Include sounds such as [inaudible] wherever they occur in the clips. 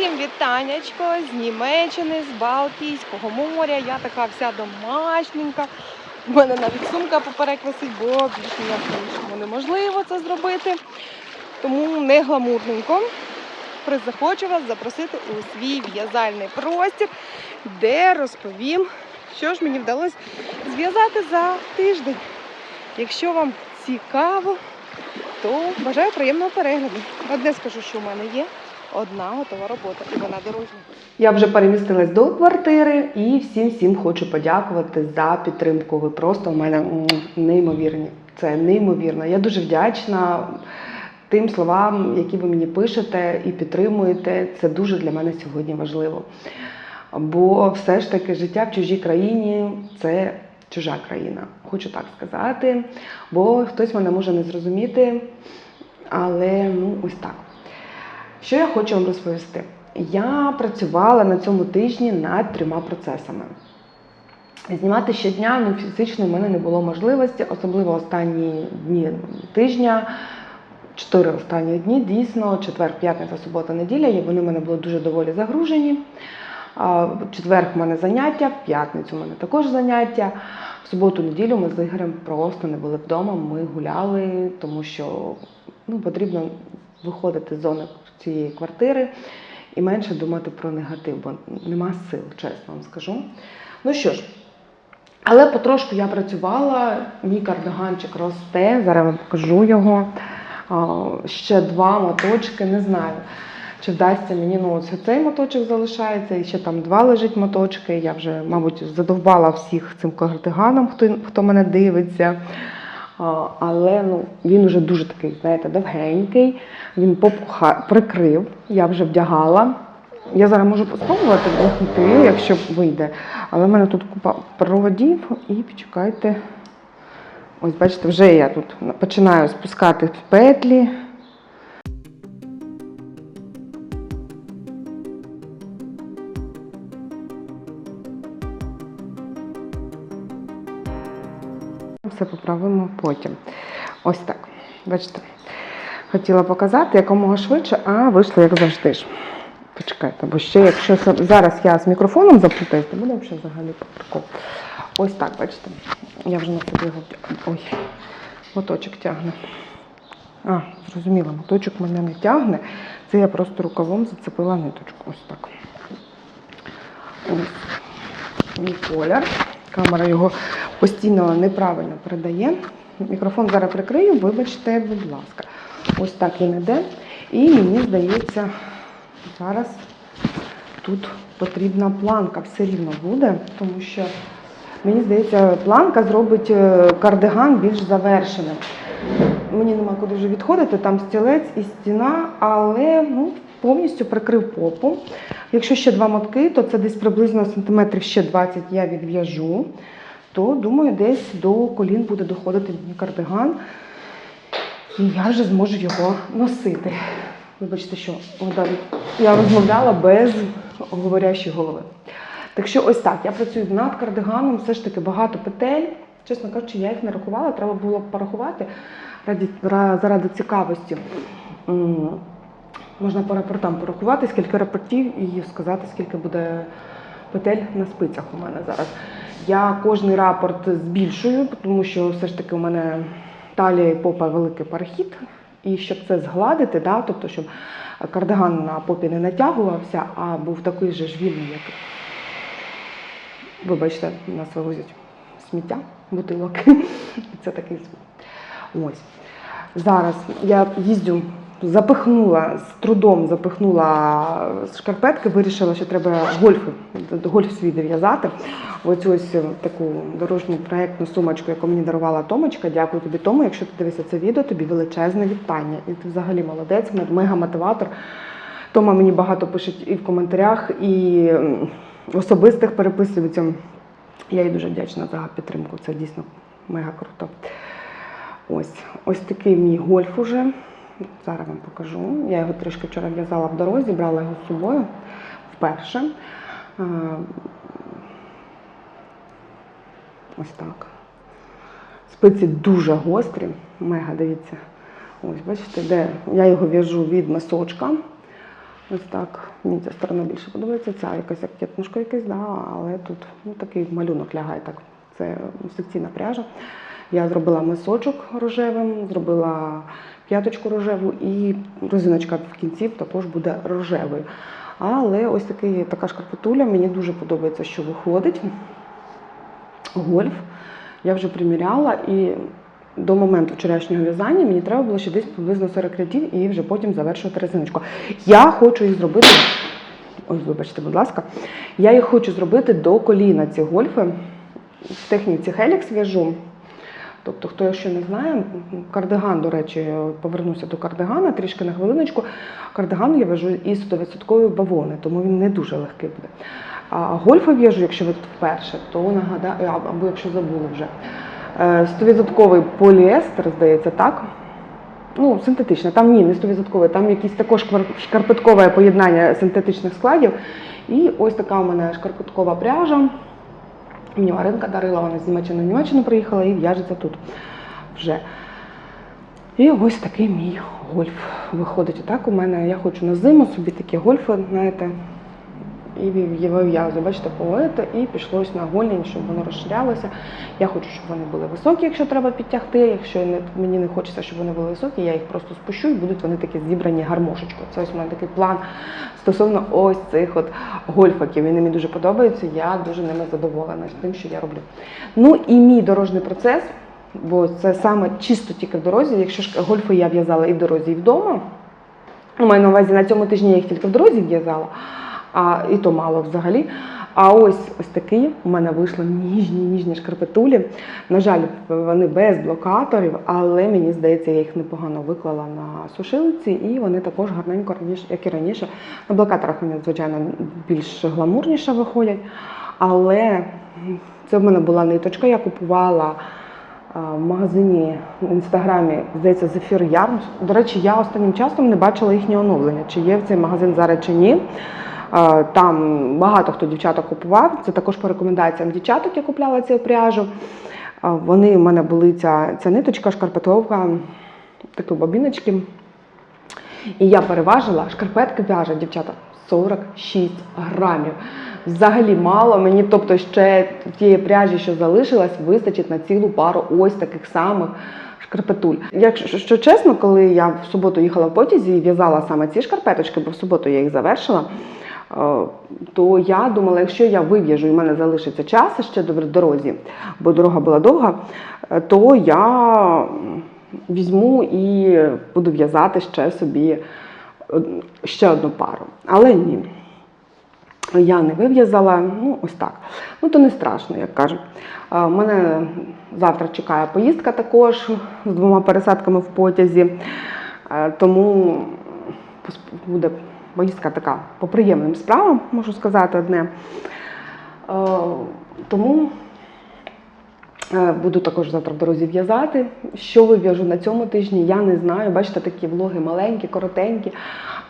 Всім вітаннячко з Німеччини, з Балтійського моря. Я така вся домашненька. У мене навіть сумка поперек висить, бо більш ніяк по-іншому неможливо це зробити. Тому не гламурненько. Захочу вас запросити у свій в'язальний простір, де розповім, що ж мені вдалося зв'язати за тиждень. Якщо вам цікаво, то бажаю приємного перегляду. Одне скажу, що в мене є одна готова робота, і вона дорожня. Я вже перемістилась до квартири і всім всім хочу подякувати за підтримку. Ви просто у мене неймовірні. Це неймовірно. Я дуже вдячна тим словам, які ви мені пишете і підтримуєте. Це дуже для мене сьогодні важливо. Бо все ж таки життя в чужій країні це чужа країна. Хочу так сказати. Бо хтось мене може не зрозуміти, але ну ось так. Що я хочу вам розповісти? Я працювала на цьому тижні над трьома процесами. Знімати щодня ну, фізично в мене не було можливості, особливо останні дні тижня, чотири останні дні, дійсно, четвер, п'ятниця, субота, неділя, вони в мене були дуже доволі загружені. Четвер в мене заняття, в п'ятницю в мене також заняття. В суботу, неділю ми з Ігорем просто не були вдома. Ми гуляли, тому що ну, потрібно виходити з зони цієї квартири і менше думати про негатив, бо нема сил, чесно вам скажу. Ну що ж, але потрошку я працювала, мій кардиганчик росте, зараз вам покажу його. Ще два моточки, не знаю. Чи вдасться мені, ну ось цей моточок залишається, і ще там два лежить моточки. Я вже, мабуть, задовбала всіх цим кардиганом, хто, хто мене дивиться. Але ну, він вже дуже такий, знаєте, довгенький. Він попуха прикрив, я вже вдягала. Я зараз можу спробувати вдягнути, якщо вийде. Але в мене тут купа проводів і почекайте. Ось бачите, вже я тут починаю спускати петлі. Все поправимо потім. Ось так. Бачите, хотіла показати якомога швидше, а вийшло як завжди ж. Почекайте, бо ще якщо зараз я з мікрофоном заплутаюсь, то буде взагалі прикол. Ось так, бачите. Я вже на собі його втя- Ой, моточок тягне. А, зрозуміла, моточок мене не тягне. Це я просто рукавом зацепила ниточку. Ось так. Ось мій колір. Камера його постійно неправильно передає. Мікрофон зараз прикрию, вибачте, будь ласка. Ось так він іде. І мені здається, зараз тут потрібна планка все рівно буде, тому що мені здається, планка зробить е, кардиган більш завершеним. Мені нема куди вже відходити, там стілець і стіна, але ну, повністю прикрив попу. Якщо ще два мотки, то це десь приблизно сантиметрів ще 20 я відв'яжу, то думаю, десь до колін буде доходити мій кардиган. І я вже зможу його носити. Вибачте, що я розмовляла без говорящої голови. Так що ось так, я працюю над кардиганом, все ж таки багато петель. Чесно кажучи, я їх не рахувала, треба було б порахувати заради цікавості. Можна по рапортам порахувати, скільки рапортів і сказати, скільки буде петель на спицях у мене зараз. Я кожний рапорт збільшую, тому що все ж таки у мене талія і попа великий перехід. І щоб це згладити, да, тобто, щоб кардиган на попі не натягувався, а був такий же ж вільний, як. Вибачте, нас вивозять сміття, бутилок. [laughs] Це такий звук. Ось. Зараз я їздю, запихнула, з трудом запихнула шкарпетки, вирішила, що треба гольф, гольф свій дов'язати. Ось ось таку дорожню проєктну сумочку, яку мені дарувала Томочка. Дякую тобі, Тому. Якщо ти дивишся це відео, тобі величезне вітання. І ти взагалі молодець, мега-мотиватор. Тома мені багато пише і в коментарях, і особистих переписується. Я їй дуже вдячна за підтримку. Це дійсно мега круто. Ось, ось такий мій гольф уже. Зараз вам покажу. Я його трішки вчора в'язала в дорозі, брала його з собою вперше. Ось так. Спиці дуже гострі, мега, дивіться. Ось, бачите, де я його в'яжу від мисочка. Ось так. Мені ця сторона більше подобається. Ця якась як кітнушка якась, да, але тут ну, такий малюнок лягає так. Це секційна пряжа. Я зробила мисочок рожевим, зробила п'яточку рожеву і резиночка в кінці також буде рожевою. Але ось такий, така шкарпетуля, мені дуже подобається, що виходить. Гольф. Я вже приміряла і до моменту вчорашнього в'язання мені треба було ще десь приблизно 40 рядів і вже потім завершувати резиночку. Я хочу їх зробити. Ой, вибачте, будь ласка. Я їх хочу зробити до коліна ці гольфи. В техніці Helix в'яжу. Тобто, хто якщо не знає, кардиган, до речі, повернуся до кардигана трішки на хвилиночку. Кардиган я в'яжу із 100% бавовни, тому він не дуже легкий буде. А гольфи в'яжу, якщо ви тут вперше, то нагадаю, або якщо забули вже. Е, 100% поліестер, здається, так? Ну, синтетичне. Там ні, не 100%, там якісь також шкарпеткове поєднання синтетичних складів. І ось така у мене шкарпеткова пряжа. Мені Маринка дарила, вона з Німеччини Німеччину приїхала і в'яжеться тут вже. І ось такий мій гольф виходить. Отак у мене я хочу на зиму собі такі гольфи, знаєте, і вів- я бачите, поета, і пішло на голінь, щоб воно розширялося. Я хочу, щоб вони були високі, якщо треба підтягти. Якщо не, мені не хочеться, щоб вони були високі, я їх просто спущу і будуть вони такі зібрані гармошечкою. Це ось у мене такий план стосовно ось цих от гольфаків. Вони мені дуже подобаються. Я дуже ними задоволена тим, що я роблю. Ну і мій дорожній процес, бо це саме чисто тільки в дорозі. Якщо ж гольфи я в'язала і в дорозі, і вдома. У маю на увазі на цьому тижні я їх тільки в дорозі в'язала, а і то мало взагалі. А ось ось такі у мене вийшли ніжні, ніжні шкарпетулі. На жаль, вони без блокаторів, але мені здається, я їх непогано виклала на сушилиці, і вони також гарненько раніше, як і раніше. На блокаторах вони, звичайно, більш гламурніше виходять. Але це в мене була ниточка, я купувала а, в магазині в інстаграмі, здається, Зефір Ярм. До речі, я останнім часом не бачила їхнє оновлення, чи є в цей магазин зараз чи ні. Там багато хто дівчаток купував. Це також по рекомендаціям дівчаток я купляла цю пряжу. Вони в мене були ця, ця ниточка, шкарпетовка, такі бобіночки. І я переважила шкарпетки в'яжа, дівчата, 46 грамів. Взагалі мало мені, тобто ще тієї пряжі, що залишилась, вистачить на цілу пару ось таких самих шкарпетуль. Якщо що чесно, коли я в суботу їхала в потязі і в'язала саме ці шкарпеточки, бо в суботу я їх завершила, то я думала, якщо я вив'яжу і в мене залишиться час ще до дорозі, бо дорога була довга, е, то я візьму і буду в'язати ще собі ще одну пару. Але ні. Я не вив'язала, ну ось так. Ну то не страшно, як кажуть. Мене завтра чекає поїздка також з двома пересадками в потязі. Е, Тому буде поїздка така по приємним справам, можу сказати одне. Е, Тому Е, Буду також завтра в дорозі в'язати. Що вив'яжу на цьому тижні, я не знаю. Бачите, такі влоги маленькі, коротенькі.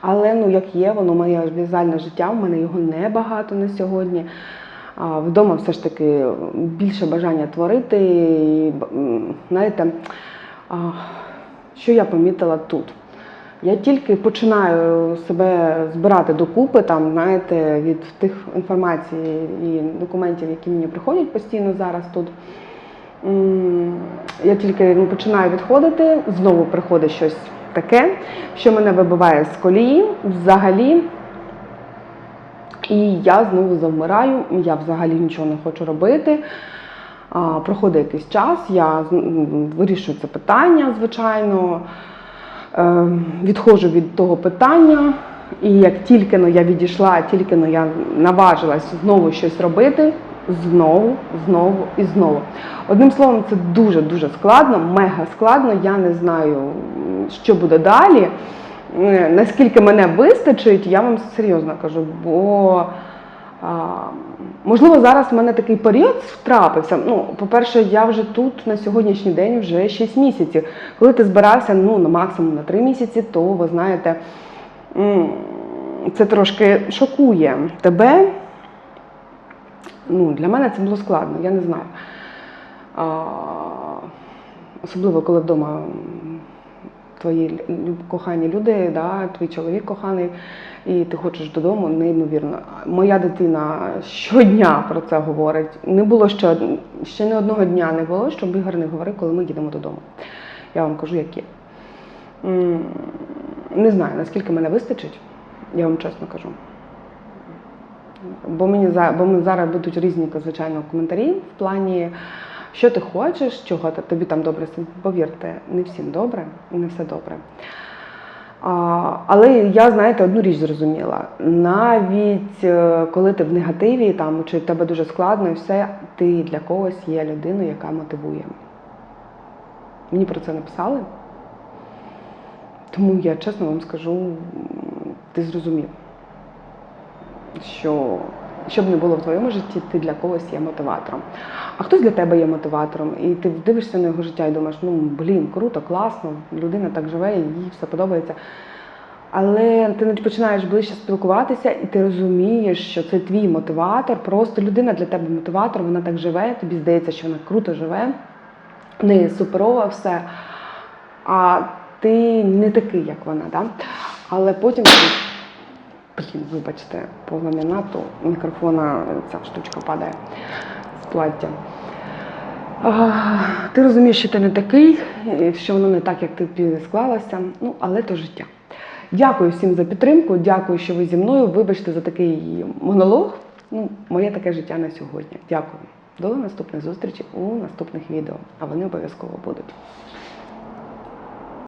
Але ну як є, воно моє в'язальне життя, в мене його небагато на сьогодні. Вдома все ж таки більше бажання творити. І, знаєте, що я помітила тут? Я тільки починаю себе збирати докупи, там, знаєте, від тих інформацій і документів, які мені приходять постійно зараз тут. Я тільки ну, починаю відходити, знову приходить щось таке, що мене вибиває з колії взагалі. І я знову завмираю, я взагалі нічого не хочу робити. Проходить якийсь час, я з- вирішую це питання, звичайно, відходжу від того питання. І як тільки ну, я відійшла, тільки ну, я наважилась знову щось робити, знову, знову і знову. Одним словом, це дуже-дуже складно, мега складно. Я не знаю, що буде далі. Е, Наскільки мене вистачить, я вам серйозно кажу, бо можливо зараз в мене такий період втрапився. Ну, по-перше, я вже тут на сьогоднішній день вже 6 місяців. Коли ти збирався ну, на максимум на 3 місяці, то ви знаєте, це трошки шокує тебе. Ну, для мене це було складно, я не знаю. Особливо, коли вдома твої кохані люди, да, твій чоловік коханий. І ти хочеш додому, неймовірно. Моя дитина щодня про це говорить. Не було ще, ще не одного дня не було, щоб Ігор не говорив, коли ми їдемо додому. Я вам кажу, які. Не знаю, наскільки мене вистачить, я вам чесно кажу. Бо мені бо ми зараз будуть різні, звичайно, коментарі в плані, що ти хочеш, чого тобі там добре. Повірте, не всім добре не все добре. Але я, знаєте, одну річ зрозуміла. Навіть е, коли ти в негативі, там, чи в тебе дуже складно і все, ти для когось є людиною, яка мотивує. Мені про це написали. Тому я чесно вам скажу, ти зрозумів, що що б не було в твоєму житті, ти для когось є мотиватором. А хтось для тебе є мотиватором, і ти дивишся на його життя і думаєш, ну блін, круто, класно, людина так живе, їй все подобається. Але ти не починаєш ближче спілкуватися, і ти розумієш, що це твій мотиватор. Просто людина для тебе мотиватор, вона так живе, тобі здається, що вона круто живе, в неї суперово все. А ти не такий, як вона. Да? Але потім Блін, вибачте, по ламінату мікрофона ця штучка падає з плаття. А, ти розумієш, що ти не такий, що воно не так, як ти склалося. Ну, але то життя. Дякую всім за підтримку. Дякую, що ви зі мною. Вибачте за такий монолог. Ну, моє таке життя на сьогодні. Дякую. До наступних зустрічей у наступних відео, а вони обов'язково будуть.